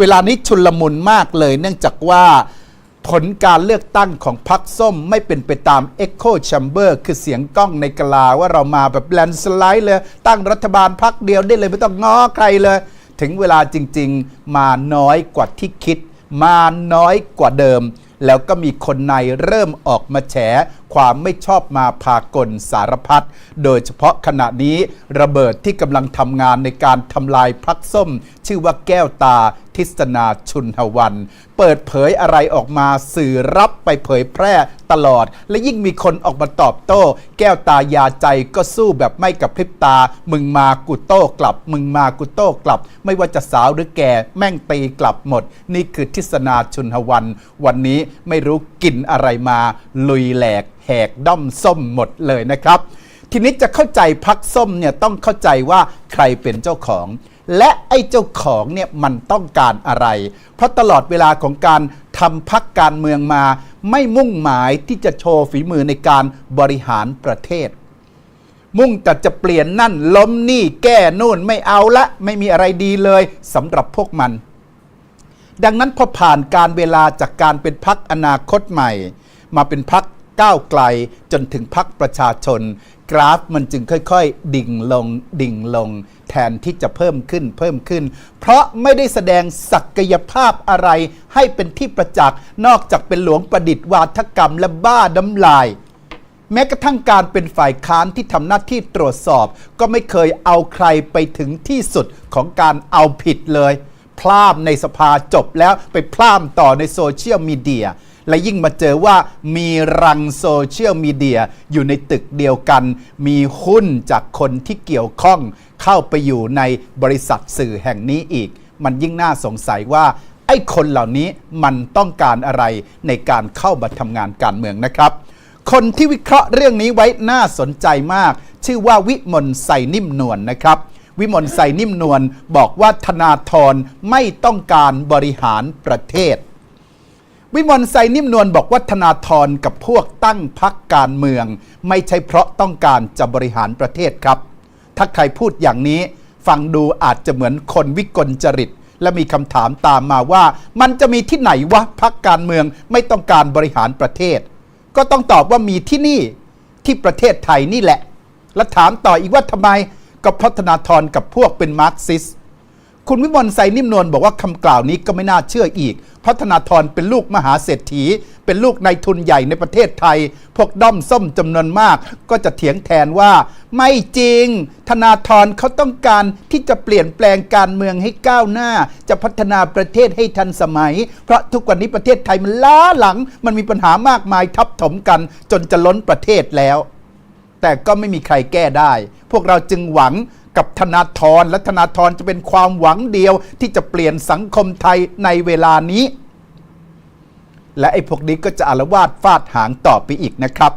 เวลานี้ชุลมุนมากเลย เนื่องจากว่าผลการเลือกตั้งของพรรคส้มไม่เป็นไปตาม Echo Chamber คือเสียงกล้องในกลาว่าเรามาแบบแลนสไลด์เลย ตั้งรัฐบาลพรรคเดียวได้เลยไม่ต้องง้อใครเลย ถึงเวลาจริงๆ มาน้อยกว่าที่คิด มาน้อยกว่าเดิม แล้วก็มีคนในเริ่มออกมาแฉ ความไม่ชอบมาพากลสารพัดโดยเฉพาะขณะนี้ระเบิดที่กำลังทำงานในการทำลายพักส้ม ชื่อว่าแก้วตา ทิศนาชุนหวัน เปิดเผยอะไรออกมาสื่อรับไปเผยแพร่ตลอด และยิ่งมีคนออกมาตอบโต้ แก้วตายาใจก็สู้แบบไม่กับพริบตา มึงมากูโต้กลับ มึงมากูโต้กลับ ไม่ว่าจะสาวหรือแก่แม่งตีกลับหมด นี่คือทิศนาชุนหวัน วันนี้ไม่รู้กินอะไรมา ลุยแหลกแหกด้อมส้มหมดเลยนะครับ ทีนี้จะเข้าใจพักส้มเนี่ยต้องเข้าใจว่าใครเป็นเจ้าของ และไอ้เจ้าของเนี่ยมันต้องการอะไร เพราะตลอดเวลาของการทำพักการเมืองมา ไม่มุ่งหมายที่จะโชว์ฝีมือในการบริหารประเทศ มุ่งแต่จะเปลี่ยนนั่นล้มนี่แก้นู่นไม่เอาละ ไม่มีอะไรดีเลยสำหรับพวกมัน ดังนั้นพอผ่านการเวลาจากการเป็นพักอนาคตใหม่ มาเป็นพัก ก้าวไกลจนถึงพักประชาชน กราฟมันจึงค่อยๆ ดิ่งลง ดิ่งลง แทนที่จะเพิ่มขึ้นเพิ่มขึ้น เพราะไม่ได้แสดงศักยภาพอะไรให้เป็นที่ประจักษ์นอกจากเป็นหลวงประดิษฐ์วาทกรรมและบ้าดำลายแม้กระทั่งการเป็นฝ่ายค้านที่ทำหน้าที่ตรวจสอบ ก็ไม่เคยเอาใครไปถึงที่สุดของการเอาผิดเลย พลาดในสภาจบแล้วไปพลาดต่อในโซเชียลมีเดีย และยิ่งมาเจอว่ามีรังโซเชียลมีเดียอยู่ในตึกเดียวกัน มีหุ้นจากคนที่เกี่ยวข้องเข้าไปอยู่ในบริษัทสื่อแห่งนี้อีก มันยิ่งน่าสงสัยว่าไอ้คนเหล่านี้มันต้องการอะไรในการเข้ามาทำงานการเมืองนะครับคนที่วิเคราะห์เรื่องนี้ไว้น่าสนใจมาก ชื่อว่าวิมลไซนิ่มนวลนะครับ วิมลไซนิ่มนวลบอกว่าธนาธรไม่ต้องการบริหารประเทศ วิมลไซนิ่มนวลบอกว่าธนาธรกับพวกตั้งพักการเมือง ไม่ใช่เพราะต้องการจะบริหารประเทศครับ ถ้าใครพูดอย่างนี้ ฟังดูอาจจะเหมือนคนวิกลจริต และมีคำถามตามมาว่า มันจะมีที่ไหนวะพักการเมืองไม่ต้องการบริหารประเทศ ก็ต้องตอบว่ามีที่นี่ที่ประเทศไทยนี่แหละ และถามต่ออีกว่าทำไมก็เพราะธนาธรกับพวกเป็นมาร์กซิส คุณวิมลไซนิ่มนวลบอกว่าคำกล่าวนี้ก็ไม่น่าเชื่ออีกพราะธนาธรเป็นลูกมหาเศรษฐี เป็นลูกนายทุนใหญ่ในประเทศไทย พวกด้อมส้มจำนวนมาก ก็จะเถียงแทนว่า ไม่จริง ธนาธรเขาต้องการที่จะเปลี่ยนแปลงการเมืองให้ก้าวหน้า จะพัฒนาประเทศให้ทันสมัย เพราะทุกวันนี้ประเทศไทยมันล้าหลัง มันมีปัญหามากมายทับถมกัน จนจะล้นประเทศแล้ว แต่ก็ไม่มีใครแก้ได้ พวกเราจึงหวัง กับธนาธรและธนาธรจะเป็นความหวังเดียวที่จะเปลี่ยนสังคมไทยในเวลานี้ และไอ้พวกนี้ก็จะอารวาสฟาดหางต่อไปอีกนะครับ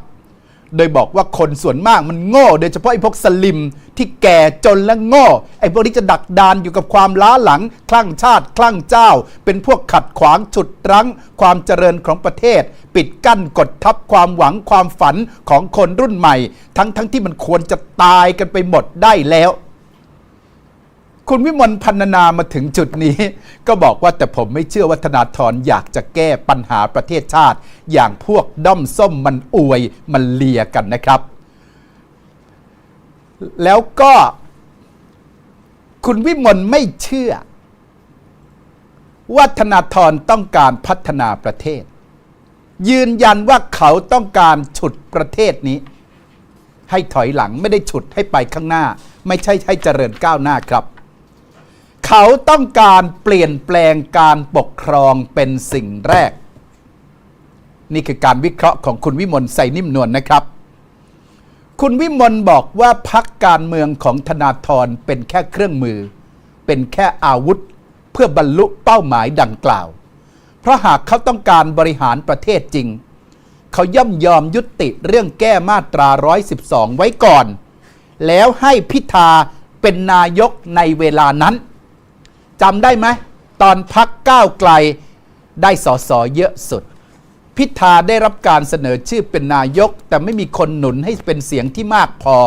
โดยบอกว่าคนส่วนมากมันโง่ โดยเฉพาะไอ้พวกสลิมที่แก่จนและโง่ ไอ้พวกนี้จะดักดานอยู่กับความล้าหลัง คลั่งชาติ คลั่งเจ้า เป็นพวกขัดขวางฉุดรั้ง ความเจริญของประเทศ ปิดกั้นกดทับความหวังความฝันของคนรุ่นใหม่ ทั้งทั้งที่มันควรจะตายกันไปหมดได้แล้ว คุณวิมลพันนามาถึงจุดนี้ ก็บอกว่าแต่ผมไม่เชื่อว่าธนาธรอยากจะแก้ปัญหาประเทศชาติ อย่างพวกด้อมส้มมันอวยมันเลียกันนะครับ แล้วก็คุณวิมลไม่เชื่อ ว่าธนาธรต้องการพัฒนาประเทศ ยืนยันว่าเขาต้องการฉุดประเทศนี้ ให้ถอยหลังไม่ได้ฉุดให้ไปข้างหน้า ไม่ใช่ให้เจริญก้าวหน้าครับ เขาต้องการเปลี่ยนแปลงการปกครองเป็นสิ่งแรก นี่คือการวิเคราะห์ของคุณวิมลใส่นิ่มนวลนะครับ คุณวิมลบอกว่าพักการเมืองของธนาธรเป็นแค่เครื่องมือ เป็นแค่อาวุธ เพื่อบรรลุเป้าหมายดังกล่าว เพราะหากเขาต้องการบริหารประเทศจริง เขาย่อมยอมยุติเรื่องแก้มาตรา 112 ไว้ก่อน แล้วให้พิธาเป็นนายกในเวลานั้น จำได้ไหมตอนพักก้าวไกลได้สอสอเยอะสุด พิธาได้รับการเสนอชื่อเป็นนายก แต่ไม่มีคนหนุนให้เป็นเสียงที่มากพอ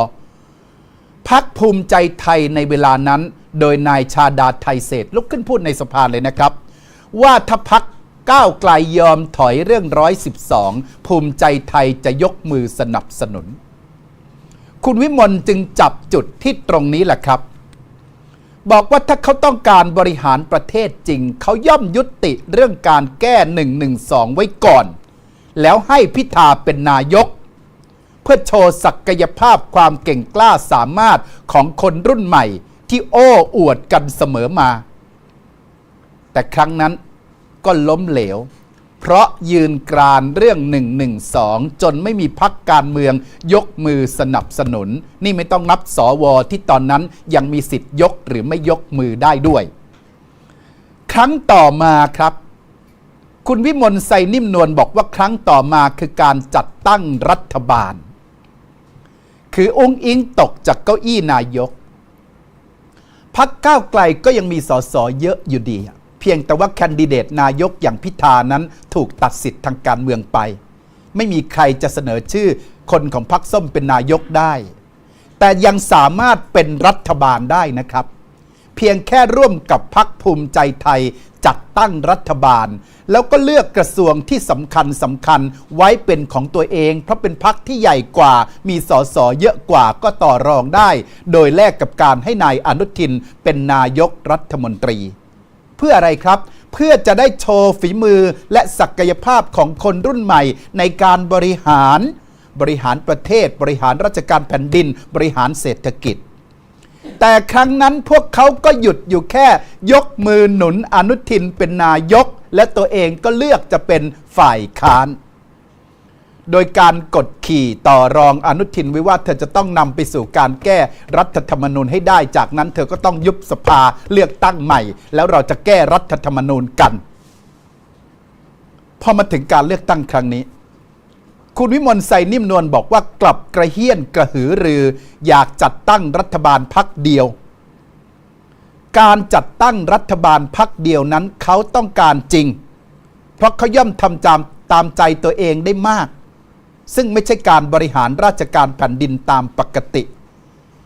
พักภูมิใจไทยในเวลานั้น โดยนายชาดาไทยเศษลุกขึ้นพูดในสภาเลยนะครับ ว่าถ้าพักก้าวไกลยอมถอยเรื่อง 112 ภูมิใจไทยจะยกมือสนับสนุน คุณวิมลจึงจับจุดที่ตรงนี้แหละครับ บอกว่าถ้าเขาต้องการบริหารประเทศจริง เขาย่อมยุติเรื่องการแก้ 112 ไว้ก่อน แล้วให้พิธาเป็นนายก เพื่อโชว์ศักยภาพความเก่งกล้าสามารถของคนรุ่นใหม่ ที่โอ้อวดกันเสมอมา แต่ครั้งนั้นก็ล้มเหลว เพราะยืนกรานเรื่อง 112 จนไม่มีพักการเมืองยกมือสนับสนุน นี่ไม่ต้องนับสอวอที่ตอนนั้นยังมีสิทธิ์ยกหรือไม่ยกมือได้ด้วย ครั้งต่อมาครับ คุณวิมลไซนิ่มนวลบอกว่าครั้งต่อมาคือการจัดตั้งรัฐบาล คือองค์อิงตกจากเก้าอี้นายกพักก้าวไกลก็ยังมีสสเยอะอยู่ดีเพียงแต่ว่าแคนดิเดตนายกอย่างพิธานั้นถูกตัดสิทธิ์ทางการเมืองไป ไม่มีใครจะเสนอชื่อคนของพรรคส้มเป็นนายกได้ แต่ยังสามารถเป็นรัฐบาลได้นะครับ เพียงแค่ร่วมกับพักภูมิใจไทยจัดตั้งรัฐบาล แล้วก็เลือกกระทรวงที่สำคัญสำคัญไว้เป็นของตัวเอง เพราะเป็นพักที่ใหญ่กว่า มีสสเยอะกว่าก็ต่อรองได้ โดยแลกกับการให้นายอนุทินเป็นนายกรัฐมนตรี เพื่ออะไรครับ เพื่อจะได้โชว์ฝีมือและศักยภาพของคนรุ่นใหม่ ในการบริหาร บริหารประเทศ บริหารราชการแผ่นดิน บริหารเศรษฐกิจ แต่ครั้งนั้นพวกเขาก็หยุดอยู่แค่ ยกมือหนุนอนุทินเป็นนายก และตัวเองก็เลือกจะเป็นฝ่ายค้าน โดยการกดขี่ต่อรองอนุทินไว้ว่าเธอจะต้องนำไปสู่การแก้รัฐธรรมนูญให้ได้ จากนั้นเธอก็ต้องยุบสภาเลือกตั้งใหม่ แล้วเราจะแก้รัฐธรรมนูญกัน พอมาถึงการเลือกตั้งครั้งนี้ คุณวิมลไซนิ่มนวลบอกว่ากลับกระเฮี้ยนกระหือรือ อยากจัดตั้งรัฐบาลพักเดียว การจัดตั้งรัฐบาลพักเดียวนั้นเขาต้องการจริง เพราะเขาย่อมทำตามตามใจตัวเองได้มาก ซึ่งไม่ใช่การบริหารราชการแผ่นดินตามปกติ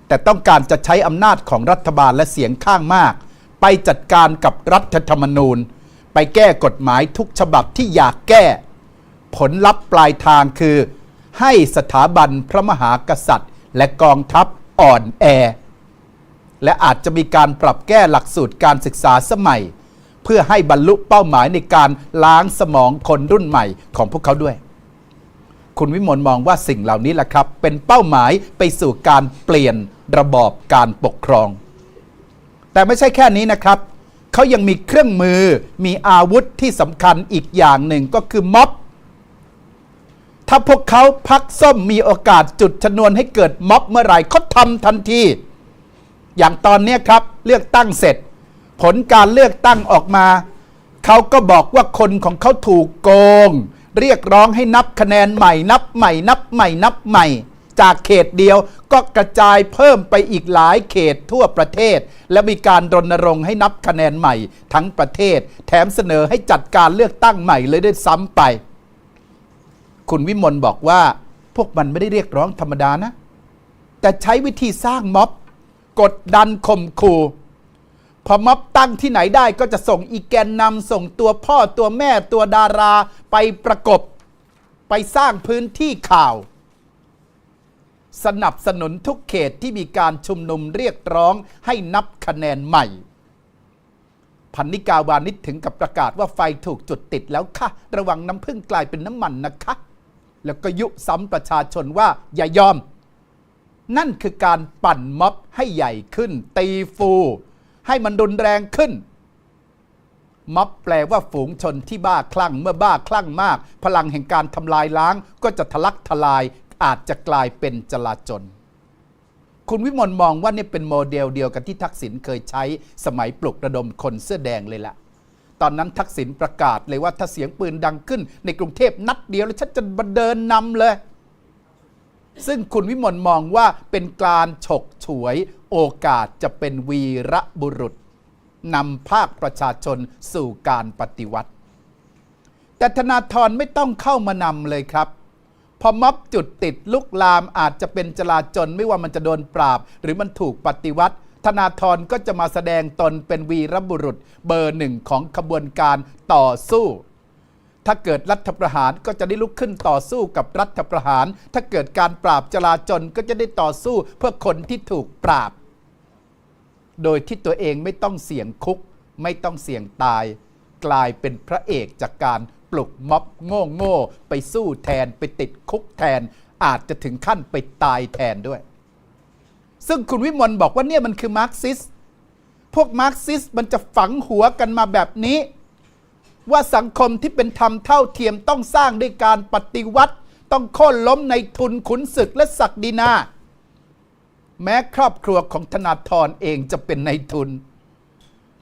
แต่ต้องการจะใช้อำนาจของรัฐบาลและเสียงข้างมาก ไปจัดการกับรัฐธรรมนูญ ไปแก้กฎหมายทุกฉบับที่อยากแก้ ผลลัพธ์ปลายทางคือ ให้สถาบันพระมหากษัตริย์ และกองทัพอ่อนแอ และอาจจะมีการปรับแก้หลักสูตรการศึกษาสมัย เพื่อให้บรรลุเป้าหมายในการล้างสมองคนรุ่นใหม่ของพวกเขาด้วย คุณวิมลมองว่าสิ่งเหล่านี้แหละครับ เป็นเป้าหมายไปสู่การเปลี่ยนระบอบการปกครอง แต่ไม่ใช่แค่นี้นะครับเขายังมีเครื่องมือมีอาวุธที่สำคัญอีกอย่างหนึ่งก็คือม็อบถ้าพวกเขาพักส้มมีโอกาสจุดชนวนให้เกิดม็อบเมื่อไหร่เขาทำทันที อย่างตอนนี้ครับเลือกตั้งเสร็จ ผลการเลือกตั้งออกมา เขาก็บอกว่าคนของเขาถูกโกง เรียกร้องให้นับคะแนนใหม่ นับใหม่ นับใหม่ นับใหม่ จากเขตเดียวก็กระจายเพิ่มไปอีกหลายเขตทั่วประเทศ และมีการรณรงค์ให้นับคะแนนใหม่ทั้งประเทศ แถมเสนอให้จัดการเลือกตั้งใหม่เลยด้วยซ้ำไป คุณวิมลบอกว่า พวกมันไม่ได้เรียกร้องธรรมดานะ แต่ใช้วิธีสร้างม็อบ กดดันข่มขู่ พอม็อบตั้งที่ไหนได้ก็จะส่งอีแกนนำส่งตัวพ่อตัวแม่ตัวดาราไปประกบ ไปสร้างพื้นที่ข่าว สนับสนุนทุกเขตที่มีการชุมนุมเรียกร้องให้นับคะแนนใหม่พันนิกาวานิชถึงกับประกาศว่าไฟถูกจุดติดแล้วค่ะ ระวังน้ำพึ่งกลายเป็นน้ำมันนะคะ แล้วก็ยุซ้ำประชาชนว่าอย่ายอม นั่นคือการปั่นม็อบให้ใหญ่ขึ้น ตีฟู ให้มันรุนแรงขึ้น ม็อบแปลว่าฝูงชนที่บ้าคลั่งเมื่อบ้าคลั่งมาก พลังแห่งการทำลายล้าง ก็จะทะลักทลายอาจจะกลายเป็นจลาจลคุณวิมลมองว่านี่เป็นโมเดลเดียวกับที่ทักษิณเคยใช้สมัยปลุกระดมคนเสื้อแดงเลยล่ะ ตอนนั้นทักษิณประกาศเลยว่าถ้าเสียงปืนดังขึ้น ในกรุงเทพนัดเดียวแล้วฉันจะมาเดินนำเลย ซึ่งคุณวิมลมองว่าเป็นการฉกฉวย โอกาสจะเป็นวีระบุรุษนำภาคประชาชนสู่การปฏิวัติ แต่ธนาธรไม่ต้องเข้ามานำเลยครับ พอม็อบจุดติดลุกลามอาจจะเป็นจลาจลไม่ว่ามันจะโดนปราบ หรือมันถูกปฏิวัติ ธนาธรก็จะมาแสดงตนเป็นวีรบุรุษเบอร์หนึ่งของขบวนการต่อสู้ถ้าเกิดรัฐประหารก็จะได้ลุกขึ้นต่อสู้กับรัฐประหาร ถ้าเกิดการปราบจลาจลก็จะได้ต่อสู้เพื่อคนที่ถูกปราบ โดยที่ตัวเองไม่ต้องเสี่ยงคุก ไม่ต้องเสี่ยงตาย กลายเป็นพระเอกจากการปลุกม็อบโง่โง่ไปสู้แทนไปติดคุกแทน อาจจะถึงขั้นไปตายแทนด้วย ซึ่งคุณวิมลบอกว่าเนี่ยมันคือมาร์กซิสพวกมาร์กซิสมันจะฝังหัวกันมาแบบนี้ ว่าสังคมที่เป็นธรรมเท่าเทียมต้องสร้างด้วยการปฏิวัติ ต้องโค่นล้มในทุนขุนศึกและศักดินา แม้ครอบครัวของธนาธรเองจะเป็นในทุน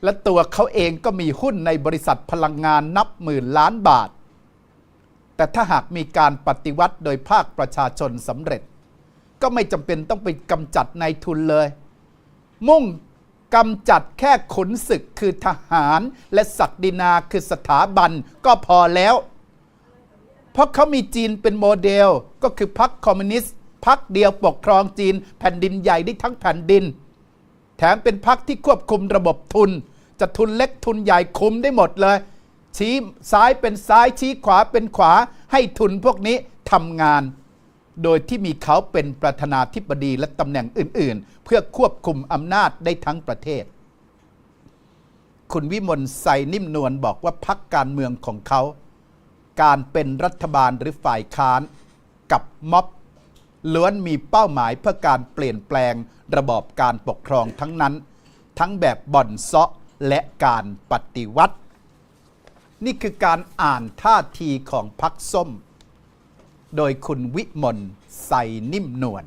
และตัวเขาเองก็มีหุ้นในบริษัทพลังงานนับหมื่นล้านบาท แต่ถ้าหากมีการปฏิวัติโดยภาคประชาชนสำเร็จ ก็ไม่จำเป็นต้องไปกำจัดนายทุนเลย มุ่งกำจัดแค่ขุนศึกคือทหารและศักดินาคือสถาบันก็พอแล้ว เพราะเขามีจีนเป็นโมเดลก็คือพรรคคอมมิวนิสต์ พรรคเดียวปกครองจีนแผ่นดินใหญ่ได้ทั้งแผ่นดิน แถมเป็นพรรคที่ควบคุมระบบทุน จะทุนเล็กทุนใหญ่คุมได้หมดเลย ชี้ซ้ายเป็นซ้ายชี้ขวาเป็นขวาให้ทุนพวกนี้ทำงาน โดยที่มีเขาเป็นประธานาธิบดีและตำแหน่งอื่น ๆ เพื่อควบคุมอำนาจได้ทั้งประเทศ คุณวิมลไซนิ่มนวลบอกว่าพักการเมืองของเขา การเป็นรัฐบาลหรือฝ่ายค้านกับม็อบ ล้วนมีเป้าหมายเพื่อการเปลี่ยนแปลงระบอบการปกครองทั้งนั้น ทั้งแบบบ่อนเซาะและการปฏิวัติ นี่คือการอ่านท่าทีของพักส้ม โดยคุณวิมลใส่นิ่มนวล